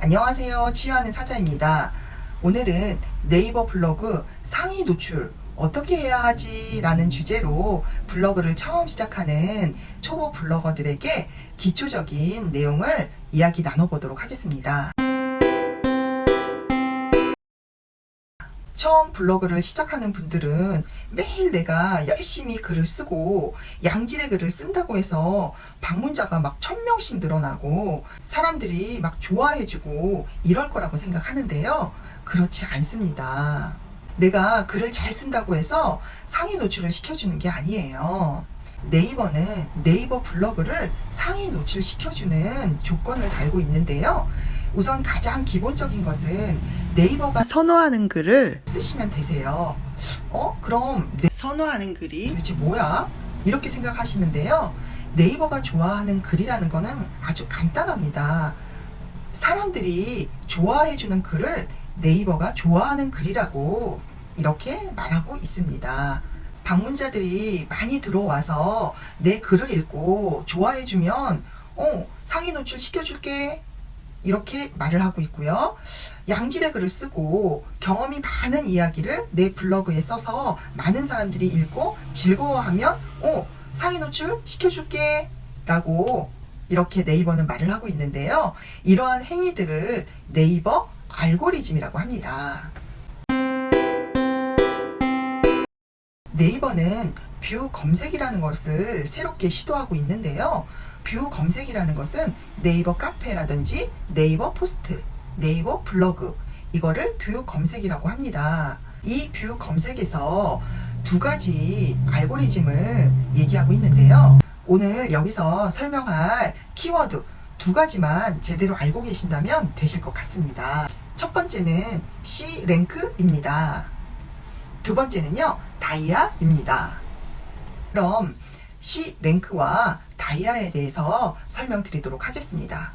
안녕하세요. 치유하는 사자입니다. 오늘은 네이버 블로그 상위 노출 어떻게 해야 하지? 라는 주제로 블로그를 처음 시작하는 초보 블로거들에게 기초적인 내용을 이야기 나눠보도록 하겠습니다. 처음 블로그를 시작하는 분들은 매일 내가 열심히 글을 쓰고 양질의 글을 쓴다고 해서 방문자가 막 천명씩 늘어나고 사람들이 막 좋아해주고 이럴 거라고 생각하는데요. 그렇지 않습니다. 내가 글을 잘 쓴다고 해서 상위 노출을 시켜주는 게 아니에요. 네이버는 네이버 블로그를 상위 노출시켜주는 조건을 달고 있는데요. 우선 가장 기본적인 것은 네이버가 선호하는 글을 쓰시면 되세요. 어? 그럼 내 선호하는 글이 도대체 뭐야? 이렇게 생각하시는데요. 네이버가 좋아하는 글이라는 거는 아주 간단합니다. 사람들이 좋아해주는 글을 네이버가 좋아하는 글이라고 이렇게 말하고 있습니다. 방문자들이 많이 들어와서 내 글을 읽고 좋아해주면, 어, 상위 노출 시켜줄게. 이렇게 말을 하고 있고요. 양질의 글을 쓰고 경험이 많은 이야기를 내 블로그에 써서 많은 사람들이 읽고 즐거워하면, 어, 상위 노출 시켜줄게. 라고 이렇게 네이버는 말을 하고 있는데요. 이러한 행위들을 네이버 알고리즘이라고 합니다. 네이버는 뷰 검색이라는 것을 새롭게 시도하고 있는데요. 뷰 검색이라는 것은 네이버 카페라든지 네이버 포스트, 네이버 블로그 이거를 뷰 검색이라고 합니다. 이 뷰 검색에서 두 가지 알고리즘을 얘기하고 있는데요. 오늘 여기서 설명할 키워드 두 가지만 제대로 알고 계신다면 되실 것 같습니다. 첫 번째는 C 랭크입니다. 두 번째는요, 다이아입니다. 그럼 C 랭크와 다이아에 대해서 설명드리도록 하겠습니다.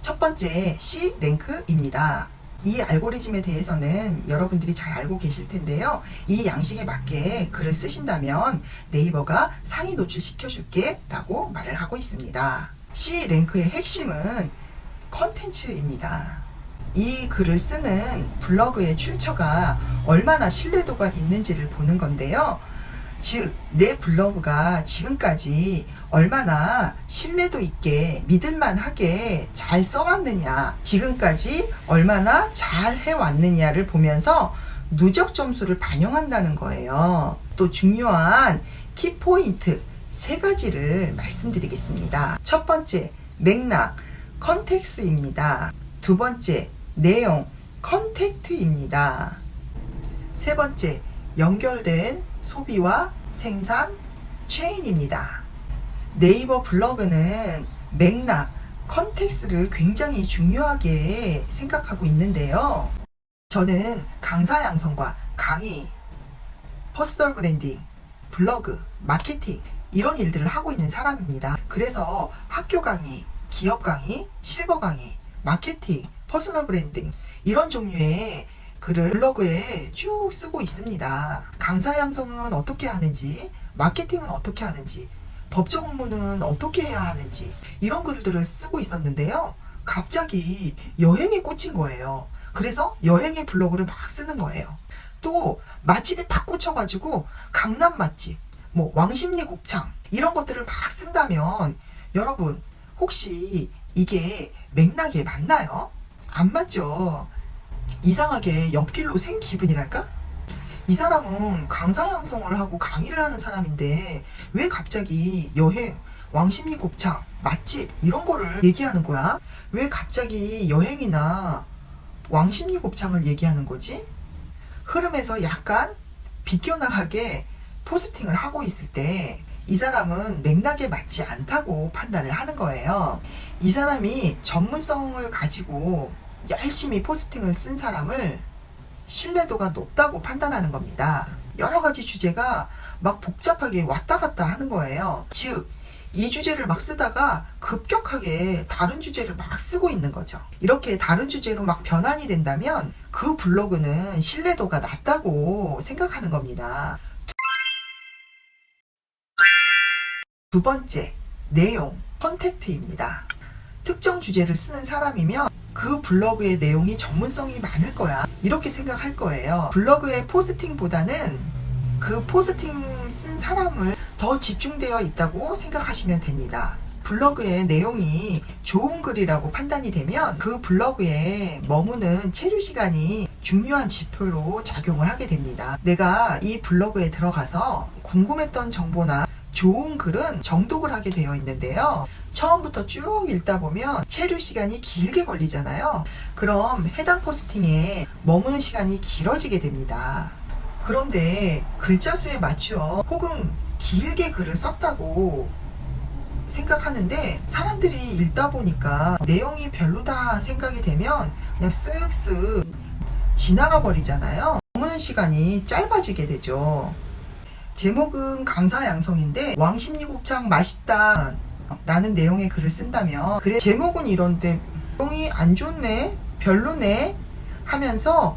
첫 번째 C 랭크입니다. 이 알고리즘에 대해서는 여러분들이 잘 알고 계실 텐데요. 이 양식에 맞게 글을 쓰신다면 네이버가 상위 노출 시켜줄게 라고 말을 하고 있습니다. C 랭크의 핵심은 컨텐츠입니다. 이 글을 쓰는 블로그의 출처가 얼마나 신뢰도가 있는지를 보는 건데요. 즉, 내 블로그가 지금까지 얼마나 신뢰도 있게 믿을만하게 잘 써왔느냐, 지금까지 얼마나 잘 해왔느냐를 보면서 누적 점수를 반영한다는 거예요. 또 중요한 키포인트 세 가지를 말씀드리겠습니다. 첫 번째, 맥락, 컨텍스입니다. 두 번째, 내용, 컨택트입니다. 세 번째, 연결된 소비와 생산 체인입니다. 네이버 블로그는 맥락, 컨텍스를 굉장히 중요하게 생각하고 있는데요. 저는 강사 양성과 강의, 퍼스널 브랜딩, 블로그, 마케팅 이런 일들을 하고 있는 사람입니다. 그래서 학교 강의, 기업 강의, 실버 강의, 마케팅, 퍼스널 브랜딩 이런 종류의 글을 블로그에 쭉 쓰고 있습니다. 강사 양성은 어떻게 하는지, 마케팅은 어떻게 하는지, 법적 업무는 어떻게 해야 하는지 이런 글들을 쓰고 있었는데요. 갑자기 여행에 꽂힌 거예요. 그래서 여행의 블로그를 막 쓰는 거예요. 또 맛집에 팍 꽂혀가지고 강남 맛집, 뭐 왕십리 곱창 이런 것들을 막 쓴다면 여러분 혹시 이게 맥락에 맞나요? 안 맞죠. 이상하게 옆길로 생 기분이랄까? 이 사람은 강사 양성을 하고 강의를 하는 사람인데 왜 갑자기 여행, 왕십리 곱창, 맛집 이런 거를 얘기하는 거야? 왜 갑자기 여행이나 왕십리 곱창을 얘기하는 거지? 흐름에서 약간 비껴나가게 포스팅을 하고 있을 때 이 사람은 맥락에 맞지 않다고 판단을 하는 거예요. 이 사람이 전문성을 가지고 열심히 포스팅을 쓴 사람을 신뢰도가 높다고 판단하는 겁니다. 여러 가지 주제가 막 복잡하게 왔다 갔다 하는 거예요. 즉, 이 주제를 막 쓰다가 급격하게 다른 주제를 막 쓰고 있는 거죠. 이렇게 다른 주제로 막 변환이 된다면 그 블로그는 신뢰도가 낮다고 생각하는 겁니다. 두 번째, 내용, 컨택트입니다. 특정 주제를 쓰는 사람이면 그 블로그의 내용이 전문성이 많을 거야. 이렇게 생각할 거예요. 블로그의 포스팅보다는 그 포스팅 쓴 사람을 더 집중되어 있다고 생각하시면 됩니다. 블로그의 내용이 좋은 글이라고 판단이 되면 그 블로그에 머무는 체류 시간이 중요한 지표로 작용을 하게 됩니다. 내가 이 블로그에 들어가서 궁금했던 정보나 좋은 글은 정독을 하게 되어 있는데요. 처음부터 쭉 읽다 보면 체류 시간이 길게 걸리잖아요. 그럼 해당 포스팅에 머무는 시간이 길어지게 됩니다. 그런데 글자 수에 맞추어 혹은 길게 글을 썼다고 생각하는데 사람들이 읽다 보니까 내용이 별로다 생각이 되면 그냥 쓱쓱 지나가 버리잖아요. 머무는 시간이 짧아지게 되죠. 제목은 강사 양성인데 왕십리 곱창 맛있다 라는 내용의 글을 쓴다면 그래 제목은 이런데 내용이 안 좋네 별로네 하면서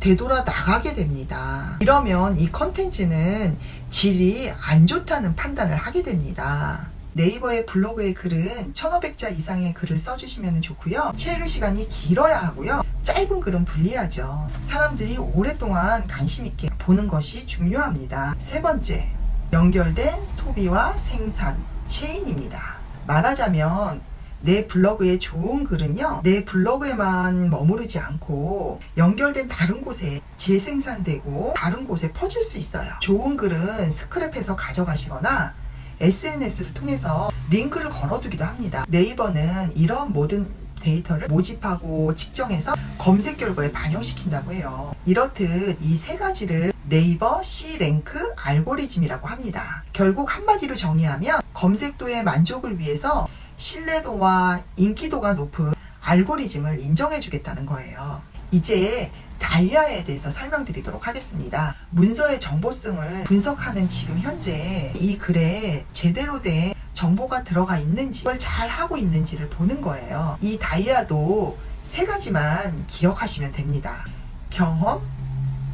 되돌아 나가게 됩니다. 이러면 이 컨텐츠는 질이 안 좋다는 판단을 하게 됩니다. 네이버의 블로그의 글은 1500자 이상의 글을 써주시면 좋고요. 체류 시간이 길어야 하고요. 짧은 글은 불리하죠. 사람들이 오랫동안 관심 있게 보는 것이 중요합니다. 세 번째, 연결된 소비와 생산, 체인입니다. 말하자면 내 블로그의 좋은 글은요, 내 블로그에만 머무르지 않고 연결된 다른 곳에 재생산되고 다른 곳에 퍼질 수 있어요. 좋은 글은 스크랩해서 가져가시거나 SNS를 통해서 링크를 걸어두기도 합니다. 네이버는 이런 모든 데이터를 모집하고 측정해서 검색 결과에 반영시킨다고 해요. 이렇듯 이 세 가지를 네이버 C 랭크 알고리즘이라고 합니다. 결국 한마디로 정의하면 검색도의 만족을 위해서 신뢰도와 인기도가 높은 알고리즘을 인정해 주겠다는 거예요. 이제 다이아에 대해서 설명드리도록 하겠습니다. 문서의 정보성을 분석하는 지금 현재 이 글에 제대로 된 정보가 들어가 있는지, 그걸 잘 하고 있는지를 보는 거예요. 이 다이아도 세 가지만 기억하시면 됩니다. 경험,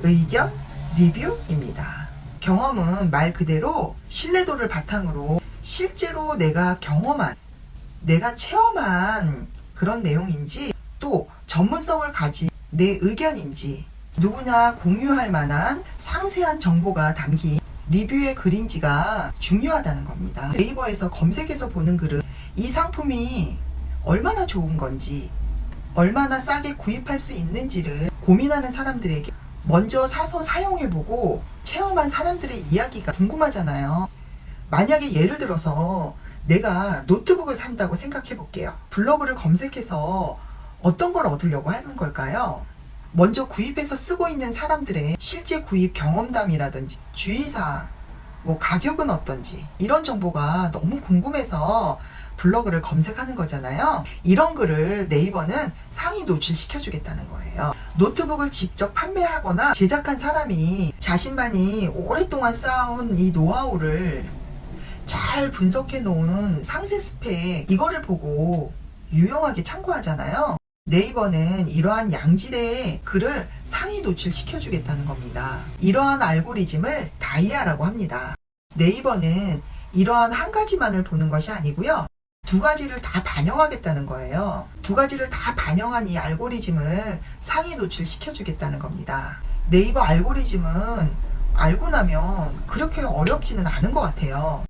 의견, 리뷰입니다. 경험은 말 그대로 신뢰도를 바탕으로 실제로 내가 경험한, 내가 체험한 그런 내용인지 또 전문성을 가진 내 의견인지 누구나 공유할 만한 상세한 정보가 담긴 리뷰의 글인지가 중요하다는 겁니다. 네이버에서 검색해서 보는 글은 이 상품이 얼마나 좋은 건지 얼마나 싸게 구입할 수 있는지를 고민하는 사람들에게 먼저 사서 사용해보고 체험한 사람들의 이야기가 궁금하잖아요. 만약에 예를 들어서 내가 노트북을 산다고 생각해 볼게요. 블로그를 검색해서 어떤 걸 얻으려고 하는 걸까요? 먼저 구입해서 쓰고 있는 사람들의 실제 구입 경험담이라든지 주의사항, 뭐 가격은 어떤지 이런 정보가 너무 궁금해서 블로그를 검색하는 거잖아요. 이런 글을 네이버는 상위 노출시켜 주겠다는 거예요. 노트북을 직접 판매하거나 제작한 사람이 자신만이 오랫동안 쌓아온 이 노하우를 잘 분석해 놓은 상세 스펙 이거를 보고 유용하게 참고하잖아요. 네이버는 이러한 양질의 글을 상위 노출시켜 주겠다는 겁니다. 이러한 알고리즘을 다이아라고 합니다. 네이버는 이러한 한 가지만을 보는 것이 아니고요. 두 가지를 다 반영하겠다는 거예요. 두 가지를 다 반영한 이 알고리즘을 상위 노출시켜 주겠다는 겁니다. 네이버 알고리즘은 알고 나면 그렇게 어렵지는 않은 것 같아요.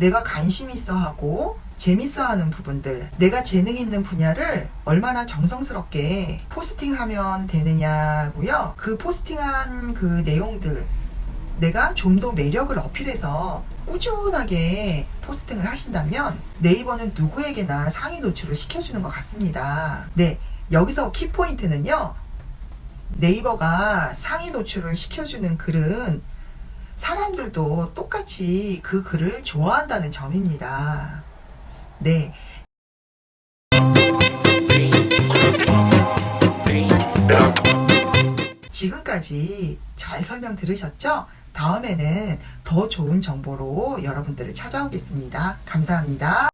내가 관심 있어 하고 재밌어 하는 부분들, 내가 재능 있는 분야를 얼마나 정성스럽게 포스팅하면 되느냐고요. 그 포스팅한 그 내용들, 내가 좀 더 매력을 어필해서 꾸준하게 포스팅을 하신다면 네이버는 누구에게나 상위 노출을 시켜주는 것 같습니다. 네, 여기서 키포인트는요. 네이버가 상위 노출을 시켜주는 글은 사람들도 똑같이 그 글을 좋아한다는 점입니다. 네. 지금까지 잘 설명 들으셨죠? 다음에는 더 좋은 정보로 여러분들을 찾아오겠습니다. 감사합니다.